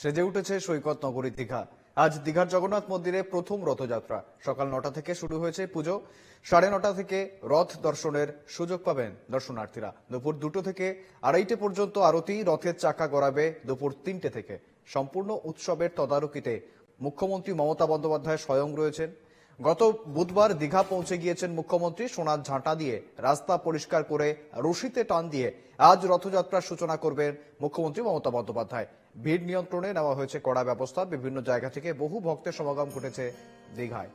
সেজে উঠেছে সৈকত নগরী দীঘা। আজ দীঘার জগন্নাথ মন্দিরে প্রথম রথযাত্রা। সকাল নটা থেকে শুরু হয়েছে পুজো। সাড়ে নটা থেকে রথ দর্শনের সুযোগ পাবেন দর্শনার্থীরা। দুপুর দুটো থেকে আড়াইটে পর্যন্ত আরতি রথের চাকা গড়াবে দুপুর তিনটে থেকে। সম্পূর্ণ উৎসবের তদারকিতে মুখ্যমন্ত্রী মমতা বন্দ্যোপাধ্যায় স্বয়ং রয়েছেন। গত বুধবার দীঘা পৌঁছে গিয়েছেন মুখ্যমন্ত্রী, সোনার ঝাঁটা দিয়ে রাস্তা পরিষ্কার করে রশিতে টান দিয়ে আজ রথযাত্রার সূচনা করবেন মুখ্যমন্ত্রী মমতা বন্দ্যোপাধ্যায়। ভিড় নিয়ন্ত্রণে নেওয়া হয়েছে কড়া ব্যবস্থা, বিভিন্ন জায়গা থেকে বহু ভক্তের সমাগম ঘটেছে দীঘায়।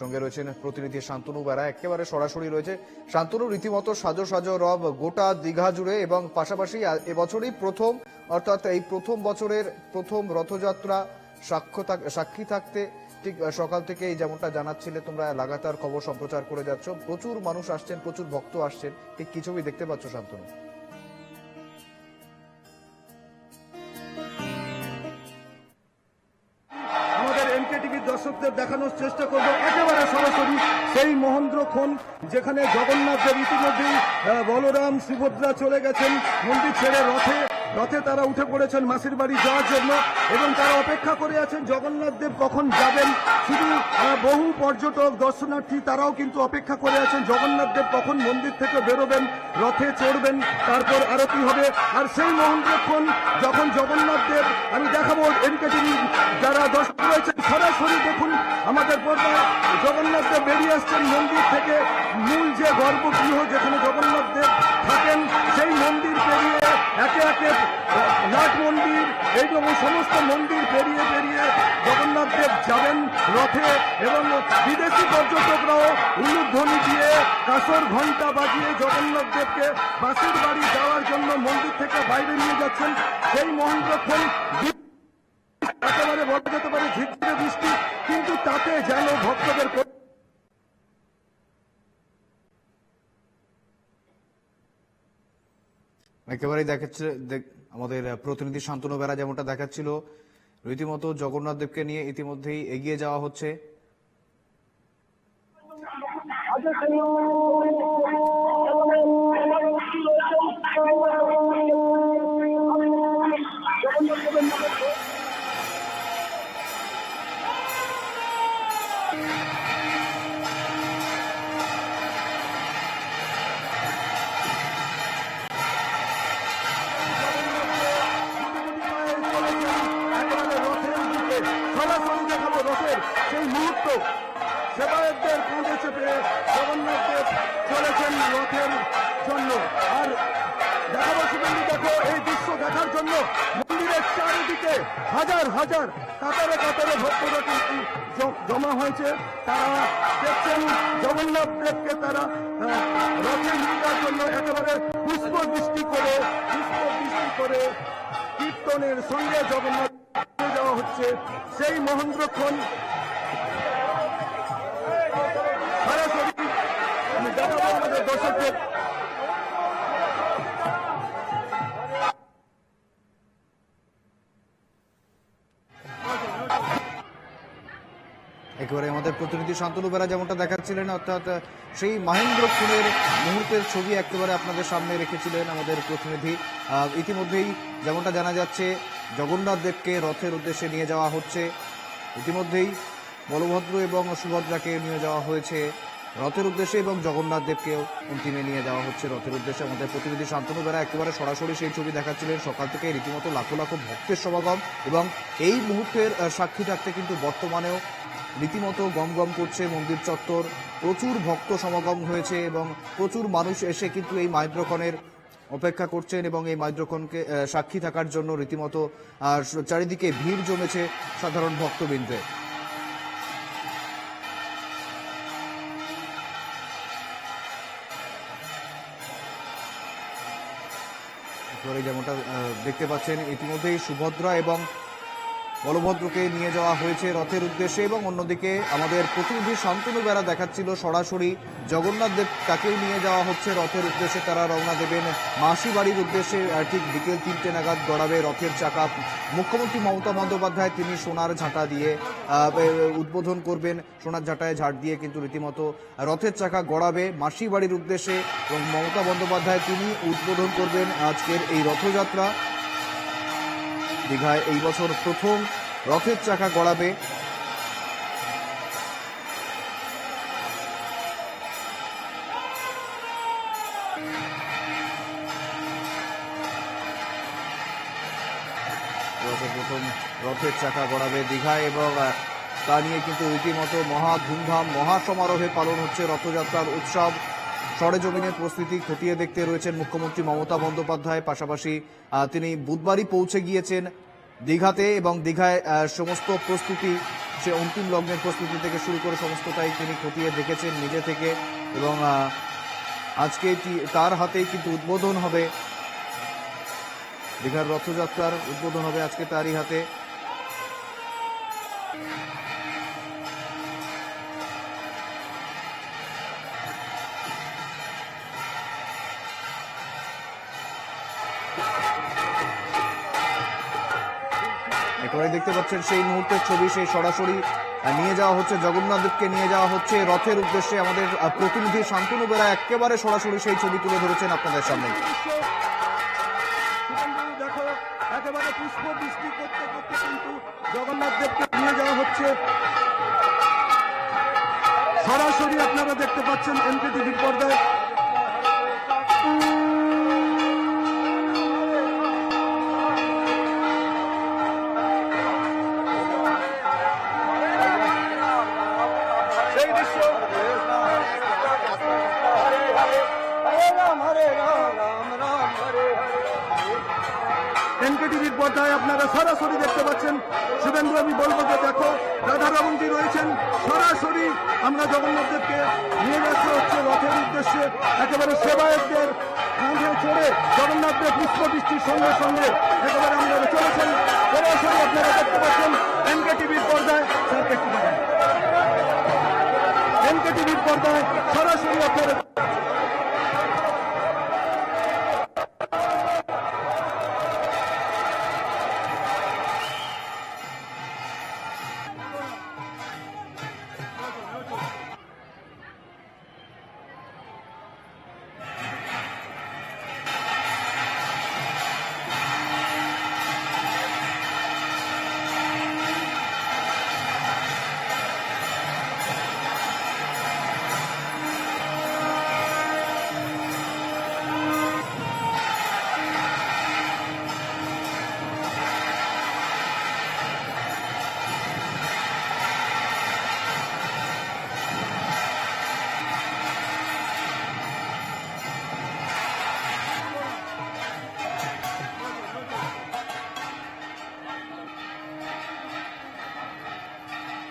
সঙ্গে রয়েছেন প্রতিনিধি শান্তনু বেড়া একেবারে সরাসরি রয়েছে। শান্তনু, রীতিমতো সাজো সাজো রব গোটা দীঘা জুড়ে এবং পাশাপাশি এবছরই প্রথম, অর্থাৎ এই প্রথম বছরের প্রথম রথযাত্রা সাক্ষ্য সাক্ষী থাকতে ঠিক সকাল থেকেই যেমনটা জানাচ্ছিলে, তোমরা লাগাতার খবর সম্প্রচার করে যাচ্ছ। প্রচুর মানুষ আসছেন, প্রচুর ভক্ত আসছেন। ঠিক, কি ছবি দেখতে পাচ্ছ, শান্তনু? দর্শকদের দেখানোর চেষ্টা করব একেবারে সরাসরি সেই মহেন্দ্রক্ষণ যেখানে জগন্নাথদের ইতিমধ্যেই বলরাম, সুভদ্রা চলে গেছেন, মন্দির ছেড়ে রথে। রথে তারা উঠে পড়েছেন মাসির বাড়ি যাওয়ার জন্য এবং তারা অপেক্ষা করে আছেন জগন্নাথ দেব কখন যাবেন। শুধু বহু পর্যটক, দর্শনার্থী, তারাও কিন্তু অপেক্ষা করে আছেন জগন্নাথ দেব কখন মন্দির থেকে বেরোবেন, রথে চড়বেন, তারপর আরতি হবে। আর সেই মহেন্দ্রক্ষণ যখন জগন্নাথ দেব, আমি দেখাবো এনকে যারা দর্শক রয়েছেন, সরাসরি দেখুন আমাদের পর্দায় জগন্নাথ দেব বেরিয়ে আসছেন মন্দির থেকে। মূল যে গর্ভগৃহ যেখানে জগন্নাথ দেব থাকেন, সেই মন্দির পেরিয়ে একে একে নাট মন্দির এইরকম সমস্ত মন্দির পেরিয়ে পেরিয়ে জগন্নাথ দেব যাবেন রথে এবং বিদেশি পর্যটকরাও উলুধ্বনি দিয়ে কাসর ঘণ্টা বাজিয়ে জগন্নাথ দেবকে বাসের বাড়ি যাওয়ার জন্য মন্দির থেকে বাইরে নিয়ে যাচ্ছেন। সেই মহেন্দ্রক্ষণ একেবারে বলা যেতে পারে ঝিরঝিরে বৃষ্টি, কিন্তু তাতে যেন ভক্তদের কো- একেবারেই দেখাচ্ছে দেখ- আমাদের প্রতিনিধি শান্তনু বেড়া যেমনটা দেখাচ্ছিল, রীতিমতো জগন্নাথ দেবকে নিয়ে ইতিমধ্যেই এগিয়ে যাওয়া হচ্ছে। সেবায়তদের কাঁধে চেপে জগন্নাথ দেব চলেছেন রথের জন্য। আর দেখাবো শুভেন্দু দেখো এই দৃশ্য দেখার জন্য মন্দিরের চারিদিকে হাজার হাজার কাতারে কাতারে ভক্তরা কিন্তু জমা হয়েছে। তারা দেখছেন জগন্নাথ দেবকে তারা আহ, রথে নিয়ে যাওয়ার জন্য একেবারে পুষ্প বৃষ্টি করে পুষ্প বৃষ্টি করে কীর্তনের সঙ্গে জগন্নাথ যাওয়া হচ্ছে। সেই মহেন্দ্রক্ষণ সরাসরি আমি দর্শকদের একেবারে আমাদের প্রতিনিধি শান্তনু বেড়া যেমনটা দেখাচ্ছিলেন, অর্থাৎ সেই মাহেন্দ্র খুনের মুহূর্তের ছবি একেবারে আপনাদের সামনে রেখেছিলেন আমাদের প্রতিনিধি। ইতিমধ্যেই যেমনটা জানা যাচ্ছে, জগন্নাথ দেবকে রথের উদ্দেশ্যে নিয়ে যাওয়া হচ্ছে। ইতিমধ্যেই বলভদ্র এবং সুভদ্রাকে নিয়ে যাওয়া হয়েছে। রথের উদ্দেশ্যে এবং জগন্নাথ দেবকেও অন্তিমে নিয়ে যাওয়া হচ্ছে রথের উদ্দেশ্যে। আমাদের প্রতিনিধি শান্তনু বেড়া একেবারে সরাসরি সেই ছবি দেখাচ্ছিলেন। সকাল থেকে রীতিমতো লাখো লাখো ভক্তের সমাগম এবং এই মুহূর্তের সাক্ষী থাকতে কিন্তু বর্তমানেও রীতিমতো গম গম করছে মন্দির চত্বর। প্রচুর ভক্ত সমাগম হয়েছে এবং প্রচুর মানুষ এসে কিন্তু এই মাইদ্রকণের অপেক্ষা করছেন এবং এই মাইদ্রকণকে সাক্ষী থাকার জন্য রীতিমতো চারিদিকে ভিড় জমেছে সাধারণ ভক্তবৃন্দে একেবারে যেমনটা দেখতে পাচ্ছেন ইতিমধ্যেই সুভদ্রা এবং বলভদ্রকে নিয়ে যাওয়া হয়েছে রথের উদ্দেশ্যে এবং অন্যদিকে আমাদের প্রতিনিধি শান্তনু বেড়া দেখাচ্ছিল সরাসরি জগন্নাথ দেব তাকেও নিয়ে যাওয়া হচ্ছে রথের উদ্দেশ্যে। তারা রওনা দেবেন মাসি বাড়ির উদ্দেশ্যে ঠিক বিকেল তিনটে নাগাদ গড়াবে রথের চাকা। মুখ্যমন্ত্রী মমতা বন্দ্যোপাধ্যায়, তিনি সোনার ঝাঁটা দিয়ে উদ্বোধন করবেন। সোনার ঝাঁটায় ঝাঁট দিয়ে কিন্তু রীতিমতো রথের চাকা গড়াবে মাসি বাড়ির উদ্দেশ্যে এবং মমতা বন্দ্যোপাধ্যায়, তিনি উদ্বোধন করবেন আজকের এই রথযাত্রা। দীঘায় এই বছর প্রথম রথের চাকা গড়াবে। প্রথম রথের চাকা গড়াবে দীঘায় এবং তা নিয়ে কিন্তু রীতিমতো মহা ধুমধাম, মহা সমারোহে পালন হচ্ছে রথযাত্রার উৎসব। সরেজমিনের প্রস্তুতি খতিয়ে দেখতে রয়েছেন মুখ্যমন্ত্রী মমতা বন্দ্যোপাধ্যায়। পাশাপাশি তিনি বুধবারই পৌঁছে গিয়েছেন দীঘাতে এবং দীঘায় সমস্ত প্রস্তুতি, সে অন্তিম লগ্নের প্রস্তুতি থেকে শুরু করে সমস্তটাই তিনি খতিয়ে দেখেছেন নিজে থেকে এবং আজকে তার হাতেই কিন্তু উদ্বোধন হবে। দীঘার রথযাত্রার উদ্বোধন হবে আজকে তারই হাতে। একেবারে দেখতে পাচ্ছেন সেই মুহূর্তের ছবি, সেই সরাসরি নিয়ে যাওয়া হচ্ছে, জগন্নাথ দেবকে নিয়ে যাওয়া হচ্ছে, রথের উদ্দেশ্যে আমাদের প্রতিনিধি শান্তনু বেরা একেবারে সরাসরি সেই ছবি তুলে ধরেছেন আপনাদের সামনে। নিয়ে যাওয়া হচ্ছে। সরাসরি আপনারা দেখতে পাচ্ছেন এমকে টিভির পর্দায়। এনকে টিভির পর্দায় আপনারা সরাসরি দেখতে পাচ্ছেন। শুভেন্দু, আমি বলব যে দেখো রাধারমনজি রয়েছেন, সরাসরি আমরা জগন্নাথ দেবকে নিয়ে যাচ্ছে হচ্ছে রথের উদ্দেশ্যে। একেবারে সেবায়তদের কাঁধে চড়ে জগন্নাথ দেব পুষ্প বৃষ্টির সঙ্গে সঙ্গে একেবারে আমরা চলেছেন। সরাসরি আপনারা দেখতে পাচ্ছেন এনকে টিভির পর্দায়। স্যারকে একটু। এনকে টিভির পর্দায় সরাসরি আপনারা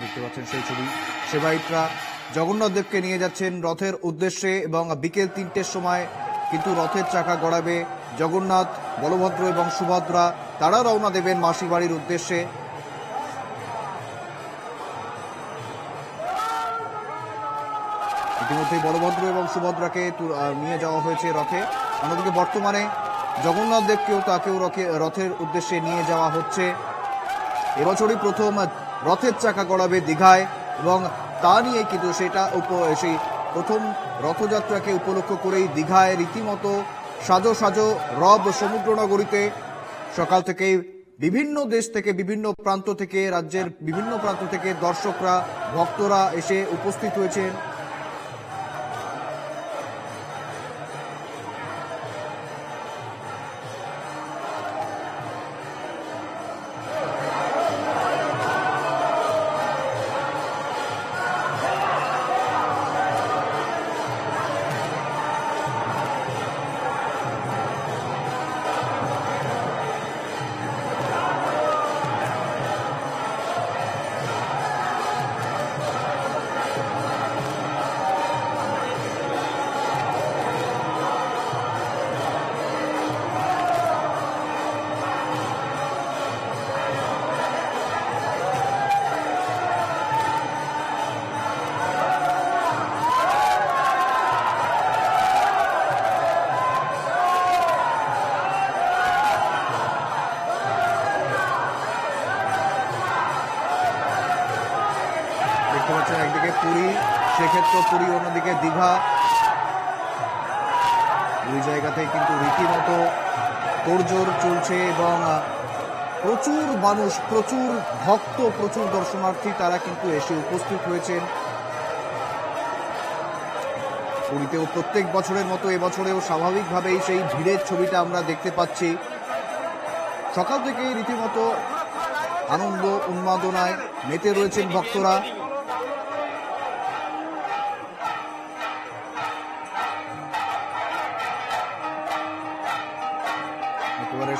দেখতে পাচ্ছেন সেই ছবি। সেবাইতরা জগন্নাথ দেবকে নিয়ে যাচ্ছেন রথের উদ্দেশ্যে এবং বিকেল তিনটের সময় কিন্তু রথের চাকা গড়াবে জগন্নাথ, বলভদ্র এবং সুভদ্রা। তারা রওনা দেবেন মাসি বাড়ির উদ্দেশ্যে। ইতিমধ্যেই বলভদ্র এবং সুভদ্রাকে নিয়ে যাওয়া হয়েছে রথে। অন্যদিকে বর্তমানে জগন্নাথ দেবকেও তাকেও রথে- রথের উদ্দেশ্যে নিয়ে যাওয়া হচ্ছে। এবছরই প্রথম রথের চাকা গড়াবে দীঘায় এবং তা নিয়ে কিন্তু সেটা উপ- সেই প্রথম রথযাত্রাকে উপলক্ষ করেই দীঘায় রীতিমতো সাজো সাজো রব সমুদ্রনগরীতে সকাল থেকেই বিভিন্ন দেশ থেকে, বিভিন্ন প্রান্ত থেকে, রাজ্যের বিভিন্ন প্রান্ত থেকে দর্শকরা, ভক্তরা এসে উপস্থিত হয়েছেন। দেখতে পাচ্ছেন একদিকে পুরী সেক্ষেত্রে পুরী, অন্যদিকে দীঘা। দুই জায়গাতে কিন্তু রীতিমতো তোড়জোড় চলছে এবং প্রচুর মানুষ, প্রচুর ভক্ত, প্রচুর দর্শনার্থী তারা কিন্তু এসে উপস্থিত হয়েছেন। পুরীতেও প্রত্যেক বছরের মতো এবছরেও স্বাভাবিকভাবেই সেই ভিড়ের ছবিটা আমরা দেখতে পাচ্ছি। সকাল থেকে রীতিমতো আনন্দ, উন্মাদনায় মেতে রয়েছেন ভক্তরা।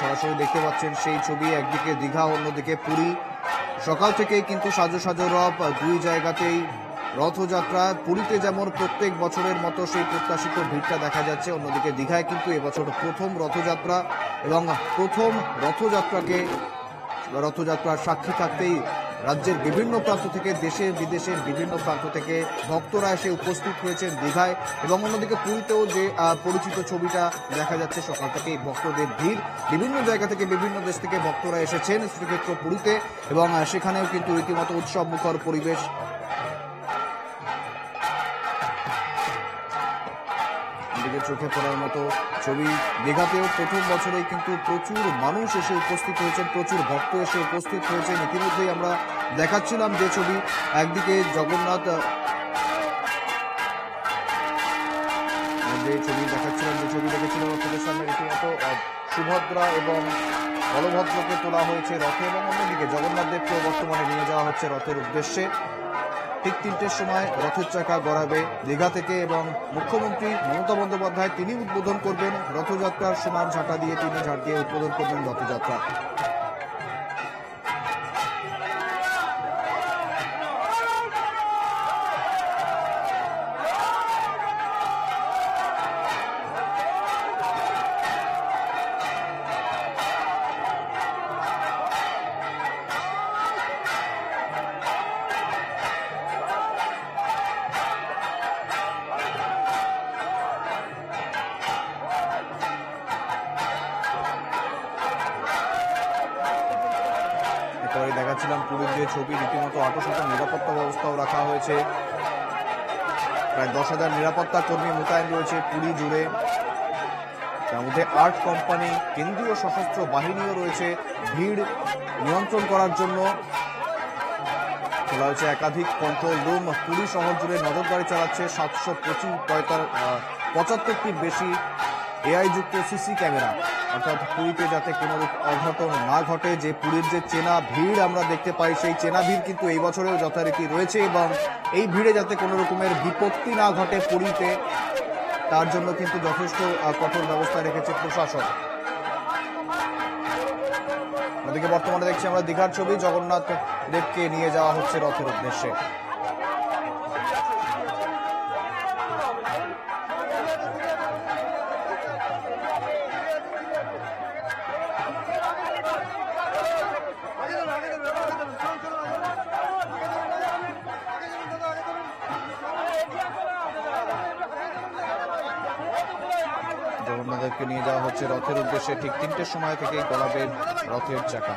সরাসরি দেখতে পাচ্ছেন সেই ছবি, একদিকে দীঘা, অন্যদিকে পুরী। সকাল থেকেই কিন্তু সাজো সাজো রব, দুই জায়গাতেই রথযাত্রা। পুরীতে যেমন প্রত্যেক বছরের মতো সেই প্রত্যাশিত ভিড়টা দেখা যাচ্ছে, অন্যদিকে দীঘায় কিন্তু এবছর প্রথম রথযাত্রা। এবং প্রথম রথযাত্রাকে রথযাত্রার সাক্ষী থাকতেই রাজ্যের বিভিন্ন প্রান্ত থেকে দেশের বিদেশের বিভিন্ন প্রান্ত থেকে ভক্তরা এসে উপস্থিত হয়েছেন দীঘায় এবং অন্যদিকে পুরীতেও যে পরিচিত ছবিটা দেখা যাচ্ছে, সকাল থেকে ভক্তদের ভিড়। বিভিন্ন জায়গা থেকে বিভিন্ন দেশ থেকে ভক্তরা এসেছেন শ্রীক্ষেত্র পুরীতে এবং সেখানেও কিন্তু রীতিমতো উৎসব মুখর পরিবেশ এদিকে চোখে পড়ার মতো ছবি দীঘাতেও প্রথম বছরেই কিন্তু প্রচুর মানুষ এসে উপস্থিত হয়েছেন, প্রচুর ভক্ত এসে উপস্থিত হয়েছেন। ইতিমধ্যেই আমরা দেখাচ্ছিলাম যে ছবি। একদিকে জগন্নাথ, যে ছবি দেখাচ্ছিলাম, যে ছবি দেখেছিলাম আপনাদের সামনে রীতিমতো সুভদ্রা এবং বলভদ্রকে তোলা হয়েছে রথে এবং অন্যদিকে জগন্নাথ দেবকেও বর্তমানে নিয়ে যাওয়া হচ্ছে রথের উদ্দেশ্যে। ঠিক তিনটের সময় রথের চাকা গড়াবে দীঘা থেকে এবং মুখ্যমন্ত্রী মমতা বন্দ্যোপাধ্যায় তিনি উদ্বোধন করবেন রথযাত্রার সমান ঝাঁটা দিয়ে তিনি ঝাঁট দিয়ে উদ্বোধন করবেন রথযাত্রা। দেখাচ্ছিলাম পুরীর যে ছবি, রীতিমতো আটোশত নিরাপত্তা ব্যবস্থাও রাখা হয়েছে। প্রায় দশ হাজার নিরাপত্তা কর্মী মোতায়েন রয়েছে পুরী জুড়ে। তার মধ্যে আর্ট কোম্পানি, কেন্দ্রীয় সশস্ত্র বাহিনীও রয়েছে ভিড় নিয়ন্ত্রণ করার জন্য। খোলা হয়েছে একাধিক কন্ট্রোল রুম পুরী শহর জুড়ে নজরদারি চালাচ্ছে সাতশো পঁচিশ পঁচাত্তরটির বেশি এআই যুক্ত সিসি ক্যামেরা অর্থাৎ পুরীতে যাতে কোনো অঘটন না ঘটে, যে পুরীর যে চেনা ভিড় আমরা দেখতে পাই, সেই চেনা ভিড় কিন্তু এই বছরেও যথারীতি রয়েছে এবং এই ভিড়ে যাতে কোনো রকমের বিপত্তি না ঘটে পুরীতে, তার জন্য কিন্তু যথেষ্ট কঠোর ব্যবস্থা রেখেছে প্রশাসন। ওদিকে বর্তমানে দেখছি আমরা দীঘার ছবি, জগন্নাথ দেবকে নিয়ে যাওয়া হচ্ছে রথের উদ্দেশ্যে। জগন্নাথ নিয়ে যাওয়া হচ্ছে রথের উদ্দেশ্যে ঠিক তিনটের সময় থেকে গলাবেন রথের চাকা।